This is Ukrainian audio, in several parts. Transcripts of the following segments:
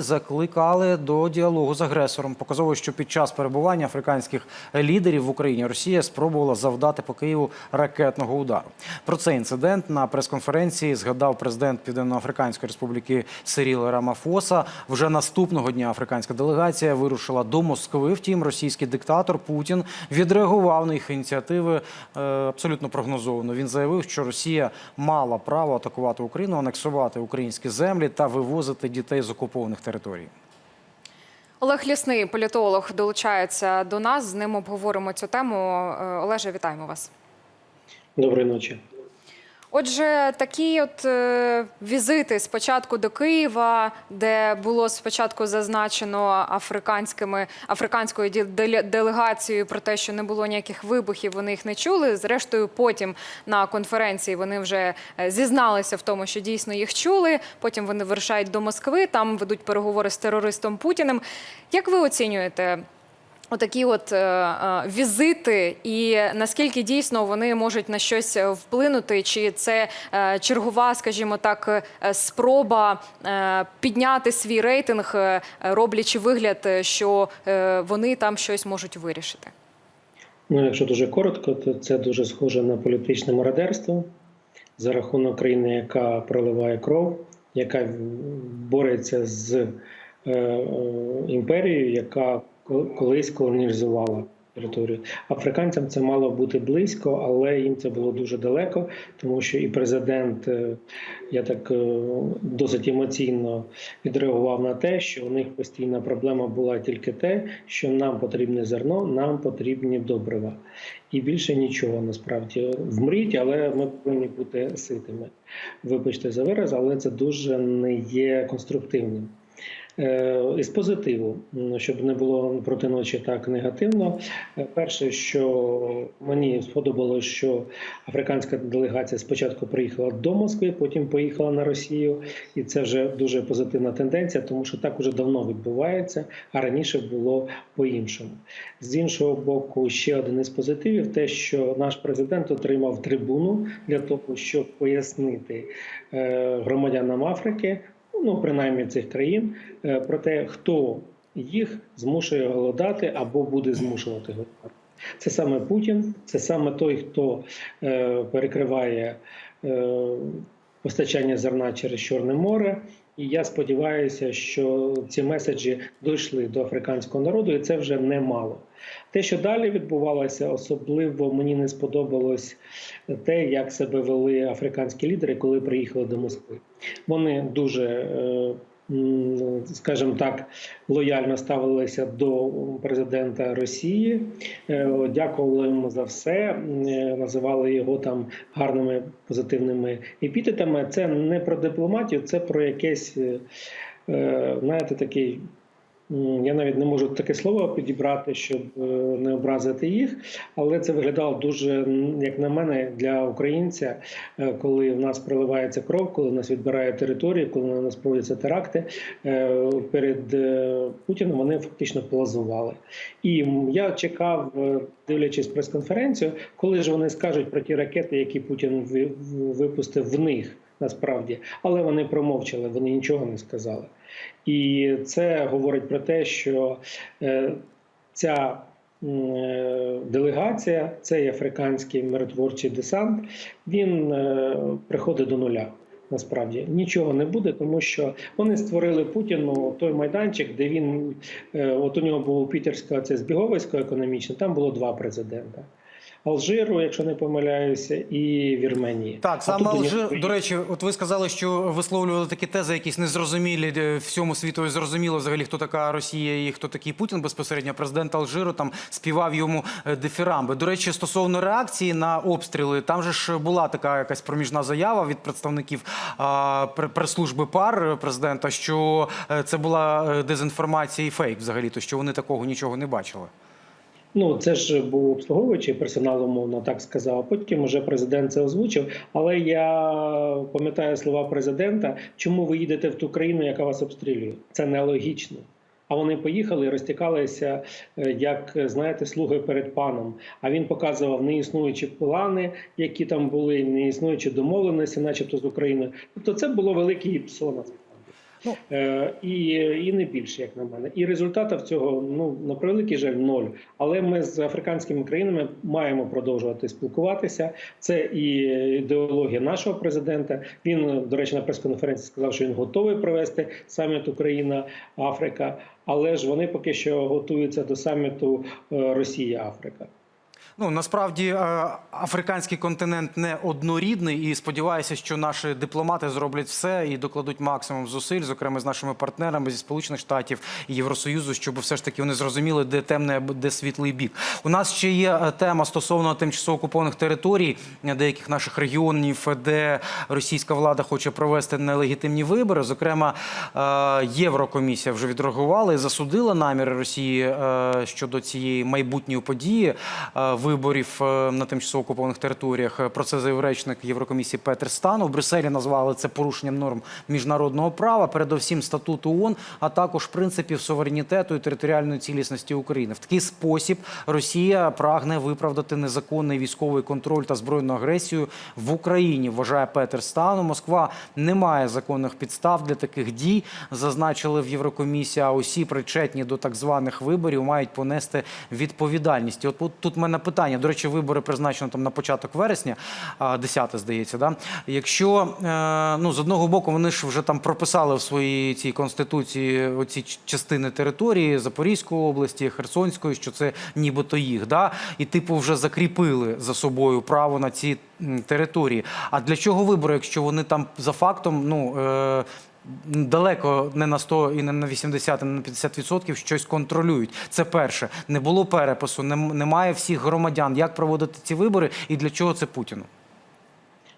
Закликали до діалогу з агресором. Показово, що під час перебування африканських лідерів в Україні Росія спробувала завдати по Києву ракетного удару. Про цей інцидент на прес-конференції згадав президент Південноафриканської республіки Сиріл Рамафоса. Вже наступного дня африканська делегація вирушила до Москви. Втім, російський диктатор Путін відреагував на їх ініціативи е, абсолютно прогнозовано. Він заявив, що Росія мала право атакувати Україну, анексувати українські землі та вивозити дітей з окупованих територій. Олег Лісний, політолог, долучається до нас. З ним обговоримо цю тему. Е, Олеже, вітаємо вас. Доброї ночі. Отже, такі от е, візити спочатку до Києва, де було спочатку зазначено африканськими африканською делегацією про те, що не було ніяких вибухів, вони їх не чули. Зрештою, потім на конференції вони вже е, зізналися в тому, що дійсно їх чули. Потім вони вирушають до Москви, там ведуть переговори з терористом Путіним. Як ви оцінюєте? Отакі от е, е, візити, і наскільки дійсно вони можуть на щось е, вплинути, чи це е, чергова, скажімо так, е, спроба е, підняти свій рейтинг, е, роблячи вигляд, е, що е, вони там щось можуть вирішити? Ну, якщо дуже коротко, то це дуже схоже на політичне мародерство за рахунок країни, яка проливає кров, яка бореться з е, імперією, яка колись колонізувала територію. Африканцям це мало бути близько, але їм це було дуже далеко, тому що і президент, е, я так е, досить емоційно відреагував на те, що у них постійна проблема була тільки те, що нам потрібне зерно, нам потрібні добрива. І більше нічого насправді вмріть, але ми повинні бути ситими. Вибачте за вираз, але це дуже не є конструктивним. Е, Із позитиву, щоб не було проти ночі так негативно. Е, Перше, що мені сподобалось, що африканська делегація спочатку приїхала до Москви, потім поїхала на Росію, і це вже дуже позитивна тенденція, тому що так уже давно відбувається, а раніше було по-іншому. З іншого боку, ще один із позитивів: те, що наш президент отримав трибуну для того, щоб пояснити е, громадянам Африки ну принаймні цих країн, е, про те, хто їх змушує голодати або буде змушувати голодати. Це саме Путін, це саме той, хто е, перекриває е, постачання зерна через Чорне море. І я сподіваюся, що ці меседжі дійшли до африканського народу, і це вже немало. Те, що далі відбувалося, особливо мені не сподобалось те, як себе вели африканські лідери, коли приїхали до Москви. Вони дуже, е, скажімо так, лояльно ставилися до президента Росії, е, дякували йому за все, називали його там гарними позитивними епітетами. Це не про дипломатію, це про якесь, е, е, знаєте, такий. Я навіть не можу таке слово підібрати, щоб е, не образити їх, але це виглядало дуже, як на мене, для українця, е, коли в нас проливається кров, коли нас відбирають території, коли на нас проводяться теракти е, перед Путіним. Вони фактично плазували. І я чекав, дивлячись прес-конференцію, коли ж вони скажуть про ті ракети, які Путін ви- випустив в них. Насправді, але вони промовчали, вони нічого не сказали. І це говорить про те, що е, ця е, делегація, цей африканський миротворчий десант, він е, приходить до нуля. Насправді нічого не буде, тому що вони створили Путіну той майданчик, де він от у нього було Пітерська це збіговисько економічне. Там було два президента: Алжиру, якщо не помиляюся, і Вірменії. Так, А саме Алжир, до речі, от ви сказали, що висловлювали такі тези, якісь незрозумілі всьому світу. Зрозуміло взагалі, хто така Росія і хто такий Путін безпосередньо. Президент Алжиру там співав йому е, дифірамби. До речі, стосовно реакції на обстріли, там же ж була така якась проміжна заява від представників а, прес-служби пар президента, що е, це була е, дезінформація і фейк, взагалі, то що вони такого нічого не бачили. Ну, це ж був обслуговуючий персонал, умовно так сказав. Потім вже президент це озвучив. Але я пам'ятаю слова президента: чому ви їдете в ту країну, яка вас обстрілює? Це нелогічно. А вони поїхали і розтікалися, е, як знаєте, слуги перед паном. А він показував неіснуючі плани, які там були, неіснуючі домовленості, начебто з Україною. Тобто, це було велике ІПСО і, і не більше, як на мене. І результатів цього ну на превеликий жаль, ноль. Але ми з африканськими країнами маємо продовжувати спілкуватися. Це і ідеологія нашого президента. Він, до речі, на прес-конференції сказав, що він готовий провести саміт Україна Африка, але ж вони поки що готуються до саміту е, Росія Африка. Ну насправді е, африканський континент не однорідний, і сподіваюся, що наші дипломати зроблять все і докладуть максимум зусиль, зокрема з нашими партнерами зі Сполучених Штатів і Євросоюзу, щоб все ж таки вони зрозуміли, де темне, де світлий бік. У нас ще є е, тема стосовно тимчасово окупованих територій е, деяких наших регіонів, де російська влада хоче провести нелегітимні вибори. Зокрема, Єврокомісія вже відреагувала і засудила наміри Росії щодо цієї майбутньої події виборів е, на тимчасово окупованих територіях. Е, Про це заявив речник Єврокомісії Петер Станов. В Брюсселі назвали це порушенням норм міжнародного права, передовсім статуту ООН, а також принципів суверенітету і територіальної цілісності України. В такий спосіб Росія прагне виправдати незаконний військовий контроль та збройну агресію в Україні. Вважає Петер Станов. Москва не має законних підстав для таких дій. Зазначили в Єврокомісії. А усі причетні до так званих виборів мають понести відповідальність. І От, тут в мене питання. До речі, вибори призначено там на початок вересня, а, 10, здається. Да? Якщо е, ну з одного боку вони ж вже там прописали в своїй цій конституції оці частини території Запорізької області, Херсонської, що це нібито їх, да? і типу вже закріпили за собою право на ці території. А для чого вибори, якщо вони там за фактом, ну. Далеко не на 100 і не на 80, і не на 50 відсотків щось контролюють. Це перше. Не було перепису, немає всіх громадян. Як проводити ці вибори і для чого це Путіну?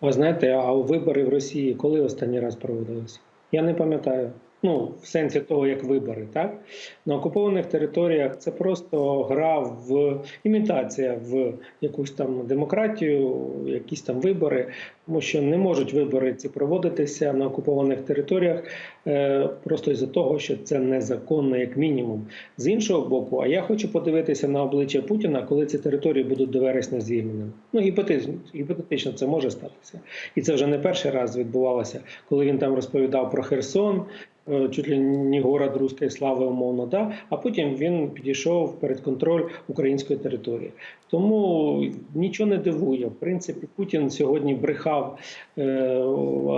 Ви знаєте, а вибори в Росії коли останній раз проводилися? Я не пам'ятаю. Ну, в сенсі того, як вибори, так? На окупованих територіях це просто гра в імітація в якусь там демократію, якісь там вибори, тому що не можуть вибори ці проводитися на окупованих територіях е, просто із-за того, що це незаконно, як мінімум. З іншого боку, а я хочу подивитися на обличчя Путіна, коли ці території будуть до вересня звільнені. Ну, гіпотетично, гіпотетично це може статися. І це вже не перший раз відбувалося, коли він там розповідав про Херсон. Е, Чуть ли не город руської слави, умовно, да. а потім він підійшов перед контроль української території. Тому нічого не дивує. В принципі, Путін сьогодні брехав е,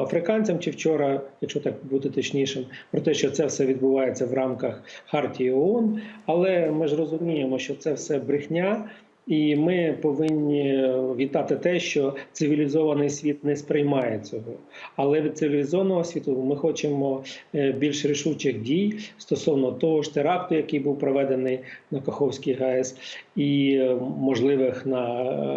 африканцям чи вчора, якщо так бути точнішим, про те, що це все відбувається в рамках Хартії ООН. Але ми ж розуміємо, що це все брехня. І ми повинні вітати те, що цивілізований світ не сприймає цього. Але від цивілізованого світу ми хочемо е, більш рішучих дій стосовно того ж теракту, який був проведений на Каховській ГАЕС, і е, можливих на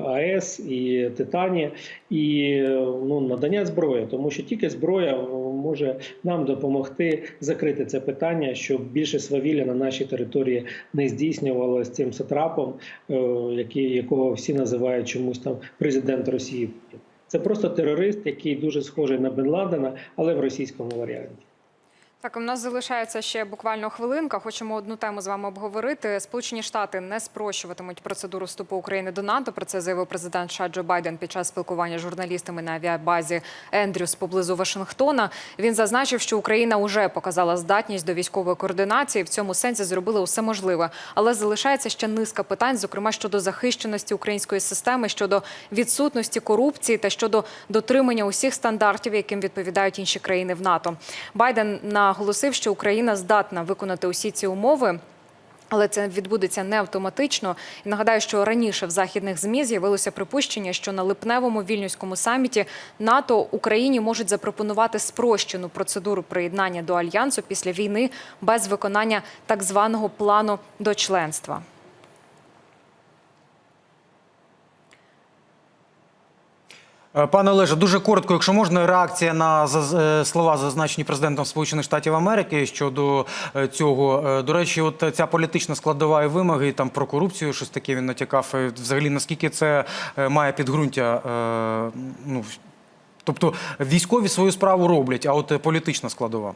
АЕС і Титані, і е, ну, надання зброї, тому що тільки зброя е, може нам допомогти закрити це питання, щоб більше свавілля на нашій території не здійснювалося цим сатрапом, е, який, якого всі називають чомусь там президент Росії. Це просто терорист, який дуже схожий на Бен Ладена, але в російському варіанті. Так, у нас залишається ще буквально хвилинка. Хочемо одну тему з вами обговорити. Сполучені Штати не спрощуватимуть процедуру вступу України до НАТО. Про це заявив президент США Джо Байден під час спілкування з журналістами на авіабазі Ендрюс поблизу Вашингтона. Він зазначив, що Україна вже показала здатність до військової координації. В цьому сенсі зробили усе можливе, але залишається ще низка питань, зокрема щодо захищеності української системи, щодо відсутності корупції та щодо дотримання усіх стандартів, яким відповідають інші країни в НАТО. Байден наголосив, що Україна здатна виконати усі ці умови. Але це відбудеться не автоматично. І нагадаю, що раніше в західних змі з'явилося припущення, що на липневому вільнюському саміті НАТО Україні можуть запропонувати спрощену процедуру приєднання до альянсу після війни без виконання так званого плану до членства. Пане Олеже, дуже коротко, якщо можна, реакція на е, слова, зазначені президентом Сполучених Штатів Америки щодо е, цього. Е, До речі, от ця політична складова і вимоги там про корупцію, щось таке він натякав. Е, Взагалі, наскільки це е, має підґрунтя? е, Ну, тобто військові свою справу роблять, а от е, політична складова.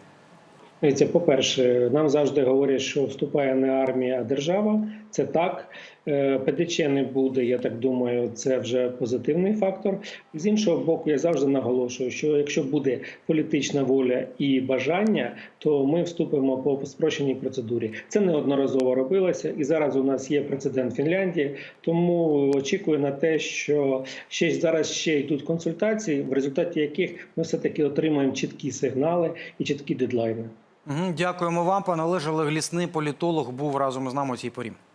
Дивіться, по-перше, нам завжди говорять, що вступає не армія, а держава. Це так. Е, ПДЧ не буде. Я так думаю, це вже позитивний фактор. З іншого боку, я завжди наголошую, що якщо буде політична воля і бажання, то ми вступимо по спрощеній процедурі. Це неодноразово робилося, і зараз у нас є прецедент Фінляндії. Тому очікую на те, що ще зараз ще йдуть консультації, в результаті яких ми все таки отримаємо чіткі сигнали і чіткі дедлайни. Дякуємо вам, пане Олеже. Олег Лісний, політолог, був разом із нами у цій порі.